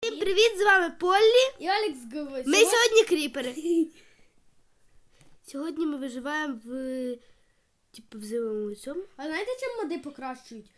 Всім привіт, з вами Поллі. І Алекс говорить. Ми сьогодні кріпери. Сьогодні ми виживаємо в типу в зимовому цьому. А знаєте, чим моди покращують?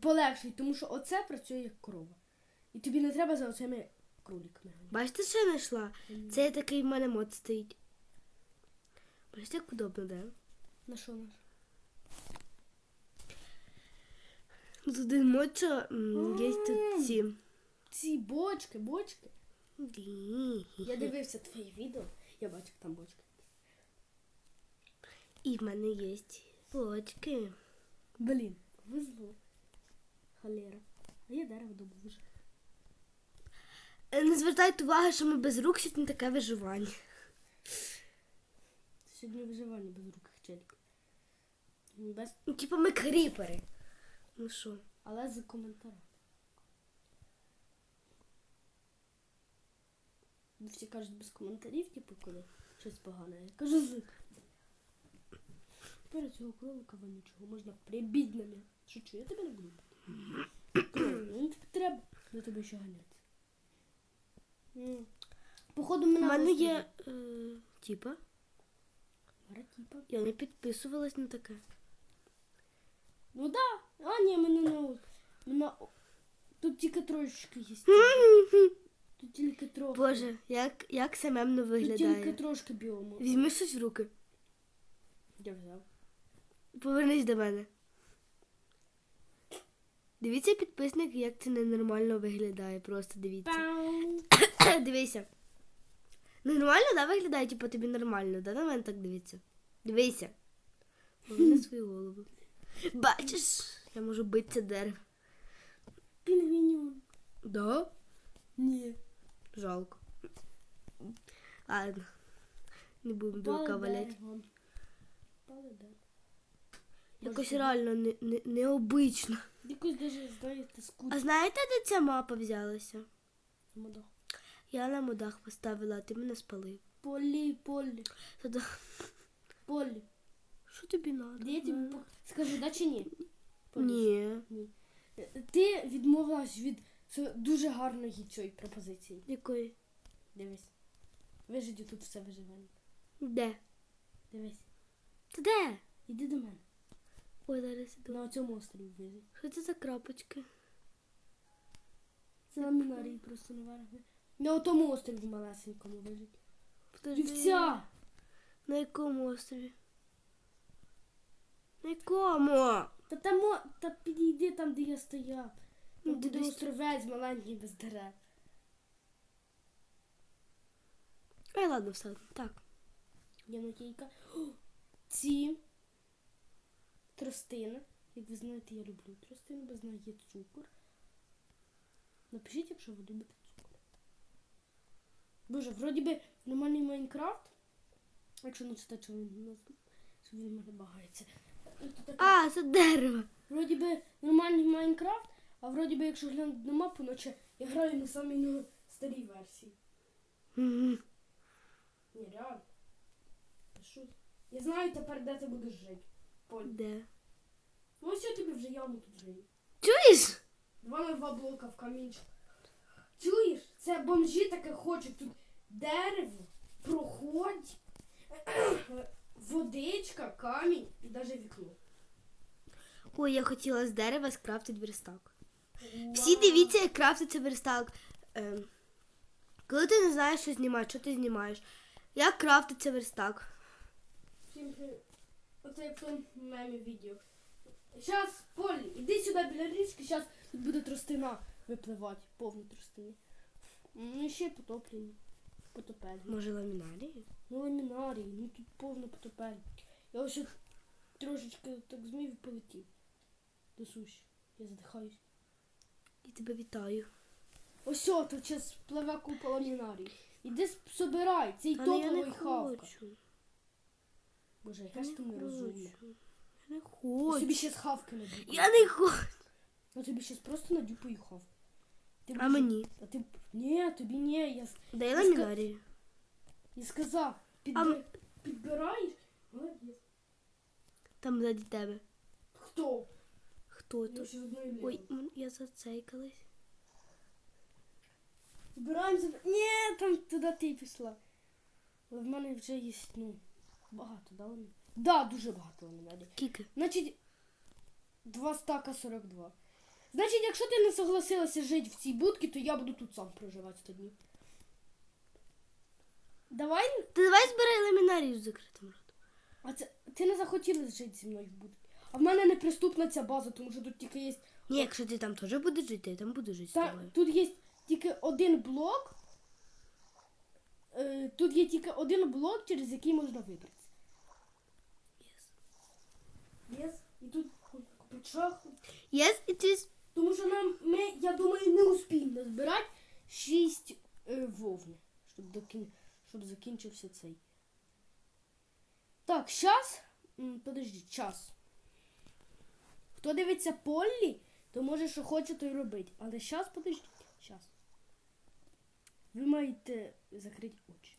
Полегшують, тому що оце працює як корова. І тобі не треба за оцими кроликами. Бачите, що я знайшла? Це такий в мене мод стоїть. Бачите, як удобно, да? На що наш? Тут один мод, що є тут ці. Ці бочки, бочки. Я дивився твої відео, я бачив там бочки. І в мене є почки. Блін, везло. Халера. А я дерево добув вже. Е, Не звертайте уваги, що ми без рук сьогодні таке виживання. Сьогодні виживання без рук челік. Без... Типу ми кріпери. Ну що? Але за коментарем. Всі кажуть без коментарів, типу, коли щось погане. Я кажу зик. Тепер цього кролика вонючого можна прибіть на мене. Шучу, я тебе не буду. Ну, тобі треба до тебе ще ганятися. М. Походу, У мене мене є. Е, типа. Маратіпа. Я не підписувалась на таке. Ну да. А, ні, мене не. Мене... Тут тільки трошечки є. Тут тільки трохи. Боже, як, як це мемно Тут тільки трошки біому. Візьми щось в руки. Я взяв. Повернись до мене. Дивіться, підписник, як це ненормально виглядає. Просто дивіться. Дивися. Нормально, да, виглядає? Типу тобі нормально, да? На мене так дивиться. Дивися. Поверни свою голову. Бачиш, я можу бити це дерево. Пінгвіньон. Да? Ні. Жалко. Ладно. Не будемо дурака дерево. Якось реально не, не, необично. Якось даже, знаєте, скут. А знаєте, де ця мапа взялася? Мода. Я на модах поставила, а ти мене спалив. Полі, полі, Тоді... полі. Що тобі надо? Я тобі пок- скажу, да чи ні? Полі. Ні. Ні. Ти відмовилась від с- дуже гарної цієї пропозиції. Якої? Дивись. Вижиді тут все виживання. Де? Дивись. Ти де? Іди до мене. Ой, зараз іду. На цьому острові вижить. Що це за крапочки? Це ламінарій просто наверх. На тому острові малесенькому вижить. Вівця! На якому острові? На якому? Та там, та підійди там, де я стояв. Ну, буде десь- островець маленький без дерев. Ай, ладно, все. Так. Янотійка. О, Ці тростини. Як ви знаєте, я люблю тростини, бо знаю, є цукор. Напишіть, якщо ви любите цукор. Боже, вроді би нормальний Майнкрафт. Якщо не читати, що він, що він мене багається. Тут А, це дерево. Вроді би нормальний Майнкрафт, а вроді би, якщо глянути на мапу, наче я граю на самій ну, старій версії. Мгм. Ні, реально. Та що? Я знаю тепер, де ти будеш жити. Поль. Де? Ну ось я тобі вже яму тут жию. Чуєш? Два на два блока в камінчик. Чуєш? Це бомжі таке хочуть. Тут дерево, проходь, водичка, камінь і навіть вікно. Ой, я хотіла з дерева скрафтити верстак. Всі дивіться, як крафтиться верстак. Ем, коли ти не знаєш, що знімати, що ти знімаєш? Як крафтиться верстак? Всім привіт. Оце як в тому мемі відео. Зараз, Полі, іди сюди біля річки, зараз тут буде тростина випливати, повна тростини. Ну ще потоплені. Потопельні. Може ламінарії? Ну ламінарії, ну тут повно потопельні. Я ось трошечки так змів і полетів. До суші. Я задихаюсь. І тебе вітаю. Ось о, тут зараз пливе купа ламінарій. Іди собирай, цей Але я топовий не хавка. хочу. Боже, яка Я ж ти не нерозумна. Я не Я хочу. собі ще з хавки не даю. Я не хочу. Я тобі щас просто надюпаю хав. Ти А будеш- мені? А ти... Ні, тобі ні, я, с- Дай Я ламінарії. я сказав. Підби... А м- Підбираєш? Молодець. Там ззаді тебе. Хто? Хто тут? Ой, я зацейкалась. Збираємося. Ні, там туди ти пішла. Але в мене вже є, ну, багато, да, ламінарів? Да, дуже багато ламінарів. Кіки. Значить, 2 стака 42. Значить, якщо ти не согласилася жити в цій будці, то я буду тут сам проживати 100 днів. Давай. Ти давай збирай ламінарію з закритим ротом. А це ти не захотіла жити зі мною в будці. А в мене неприступна ця база, тому що тут тільки є. Ні, якщо ти там теж будеш жити, я там буду жити з Та, тобою. тут є тільки один блок. Е, тут є тільки один блок, через який можна вибратися. Yes. І тут шахту. Yes, it is. Тому що нам, ми, я думаю, не успіємо назбирати 6 е, вовни, щоб, докін... щоб закінчився цей. Так, щас. Подожди, час. Хто дивиться Поллі, то може, що хоче, то й робить. Але щас, подождіть, щас. Ви маєте закрити очі.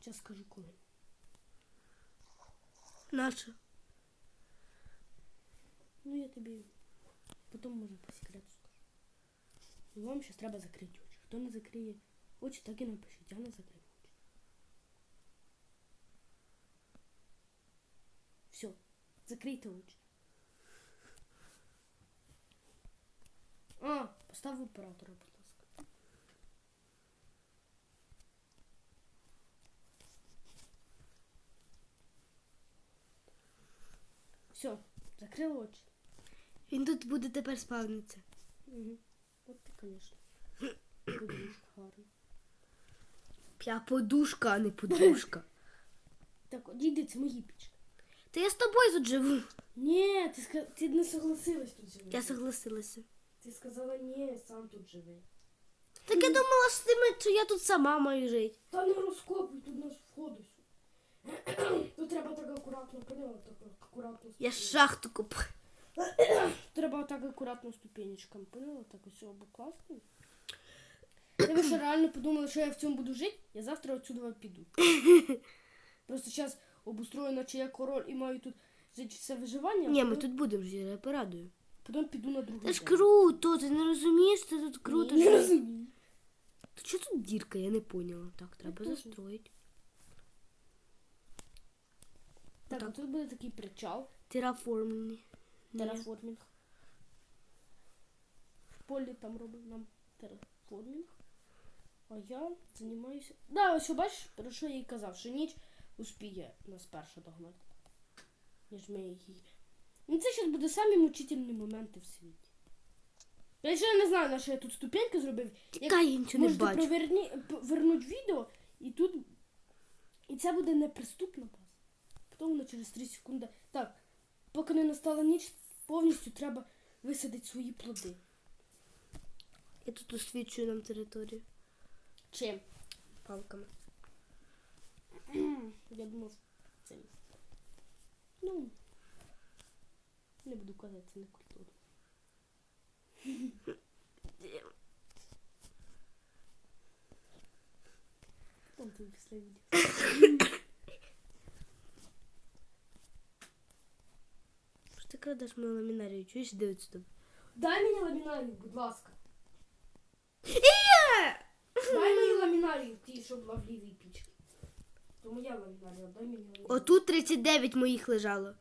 Щас скажу коли. Наша. Ну, я тобі потім може по секрету скажу. Вам зараз треба закрити очі. Хто не закриє очі, так і напишіть. Я не закрив очі. Все, закрийте очі. А, постав оператора, будь ласка. Все, закрили очі. Він тут буде тепер спавнитися. Угу. От ти, звісно. Подушка гарна. Я подушка, а не подушка. Так, одійди, це мої пічки. Та я з тобою тут живу. Ні, ти, ска... ти не согласилась тут жити. Я согласилася. Ти сказала, ні, сам тут живи. Так я думала, що, ти ми- що я тут сама маю жити. Та не розкопуй, тут наш входу. Тут треба так акуратно, поняла, так акуратно. Я шахту купаю. Треба так акуратно ступенечками, поняла, так ось або класно. Я ви що реально подумали, що я в цьому буду жити, я завтра отсюди піду. Просто зараз обустрою, наче я король і маю тут жити все виживання. Ні, ми потім- тут будемо жити, я порадую. Потім піду на другу. Це ж круто, ти не розумієш, це тут круто. Ні, не що- розумію. То що тут дірка, я не поняла. Так, треба теж. застроїти. Так, а тут буде такий причал, Тераформний. Ні. тераформінг. В полі там робить нам тераформінг. А я займаюся. Да, ось бачиш, про що я й казав, що ніч успіє нас перша догнати. Ніж ми її. Ну це зараз буде самі мучительні моменти в світі. Я ще не знаю, на що я тут ступеньки зробив. Як я нічого не бачу. проверні, вернуть відео, і тут. І це буде неприступна база. Потім воно через 3 секунди. Так, поки не настала ніч, повністю треба висадити свої плоди. Я тут освічую нам територію Чим? палками. Я думав, цим. Ну. Не буду казати, це не культура. Там ти після відео. Що ти крадеш мою ламінарію? Чуєш, дивиться тобі? Дай мені ламінарію, будь ласка. Є! Дай мені ламінарію, ті, що була в лівій пічці. То моя ламінарія, дай мені. Отут 39 моїх лежало.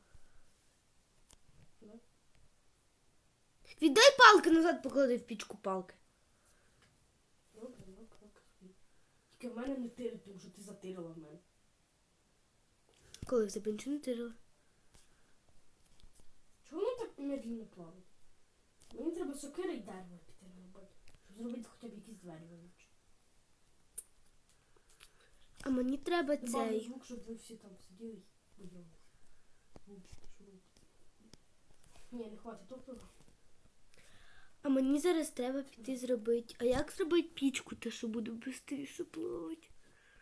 Да? Віддай палки назад, поклади в пічку палки. Добре, ну так. Тільки в мене не тири, тому що ти затирила в мене. Коли в тебе нічого не тирила? Чого воно так медленно плаває? Мені треба сокира і дерево піти робити, щоб зробити хоча б якісь двері вилучити. А мені треба Добавлю цей. звук, щоб ви всі там сиділи. Вибачте. Ні, не хватить топлива. А мені зараз треба піти зробити. А як зробити пічку, те, що буду швидше плавати?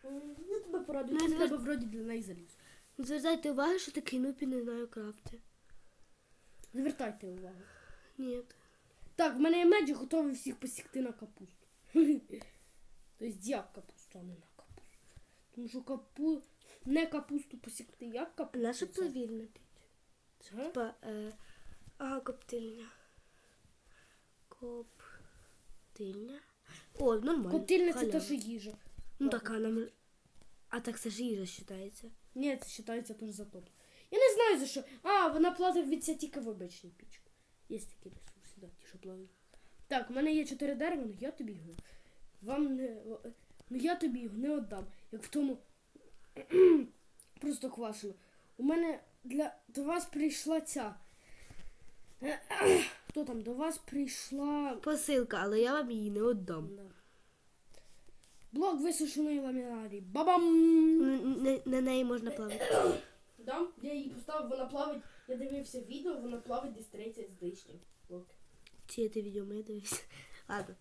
М, Я тебе порадую, Ну, ти я тебе вроді для неї заліз. Не Звертайте увагу, що такий нупі не знаю крафти. Звертайте увагу. Ні. Так, в мене є меджі, готовий всіх посікти на капусту. Тобто як капусту, а не на капусту. Тому що капу... не капусту посікти, як капусту. Наша плавільна піч. Це? Па, е, ага, коптильня. Коп. Котильня. О, нормально. Котильня це теж їжа. Ну так, а нам. А так це ж їжа вважається. Ні, це вважається теж за топ. Я не знаю за що. А, вона платить від це тільки в обичній пічку. Є такі ресурси, да, ті, що плавають. Так, у мене є чотири дерева, ну я тобі його. Вам не. Ну я тобі його не віддам. Як в тому. Просто квашено. У мене для до вас прийшла ця. Хто там? До вас прийшла. Посилка, але я вам її не віддам. Да. Блок висушеної ламінарії. Бабам! Н- н- На неї можна плавати. Да, я її поставив, вона плавить. Я дивився відео, вона плавить десь 30 з лишнім. Чи ти відео моє дивився? Ладно.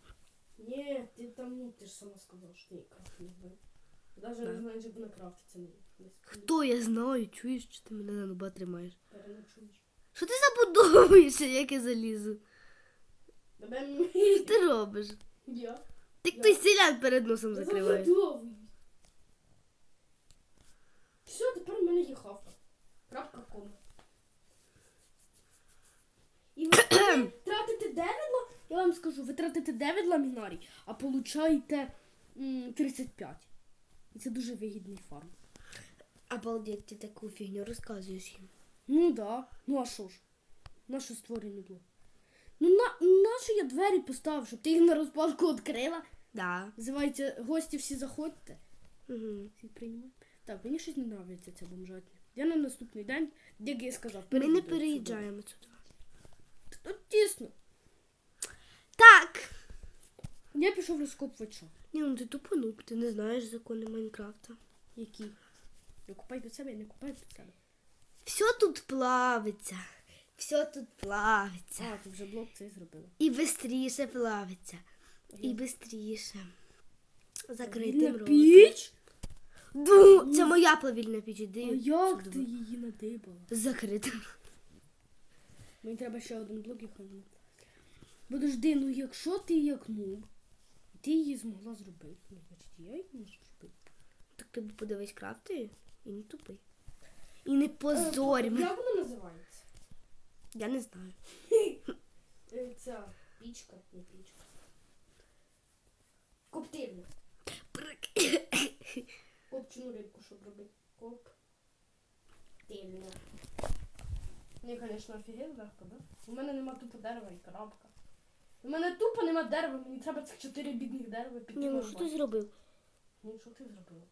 Ні, ти там, ну ти ж сама сказала, що ти крафт не. Навіть не знаєш, як вона крафтиться. Хто я знаю, чуєш, що ти мене на нуба тримаєш? переночуєш. Що ти забудовуєшся, як я залізу? Що ти робиш? Я. Ти хтось селян перед носом закриває. Заготовий. Все, тепер у мене є хавка. Крапка ком. І ви тратите 9 ла... Я вам скажу, ви тратите 9 ламінарій, а получаєте 35. І це дуже вигідний фарм. Обалдеть, ти таку фігню розказуєш їм. Ну да. Ну а що ж? Наше створення було. Ну на, нащо я двері поставив, щоб ти їх на розпалку відкрила? Да. Називається гості всі заходьте. Угу. Всі приймають. Так, мені щось не подобається ця бомжатня. Я на наступний день, як я сказав, Ми не переїжджаємо сюди. Тут тісно. Так. Я пішов розкопувати що? Ні, ну ти тупонук, ти не знаєш закони Майнкрафта. Які? Я купаю під себе, я не купаю під себе. Все тут плавиться. Все тут плавиться. А, ти вже блок цей зробила. І швидше плавиться. І швидше. Закритим ротом. піч? Ду, це моя плавільна піч. Іди А як ти її надибала? Закритим. Мені треба ще один блок і хожу. Подожди, ну якщо ти як нуб, ти її змогла зробити. Ну, значить, я її можу зробити. Так ти подивись крафти і не тупи. І не позорь мене. Як вона називається? Я не знаю. Е, Ця пічка, не пічка. Коптильня. Копчену рибку, щоб робити. Коп. Коптильня. Мені, звісно, офігенно легко, да? У мене нема тупо дерева і коробка. У мене тупо нема дерева, мені треба цих чотири бідних дерева піти Ні, ну що ти зробив? Ну, що ти зробила?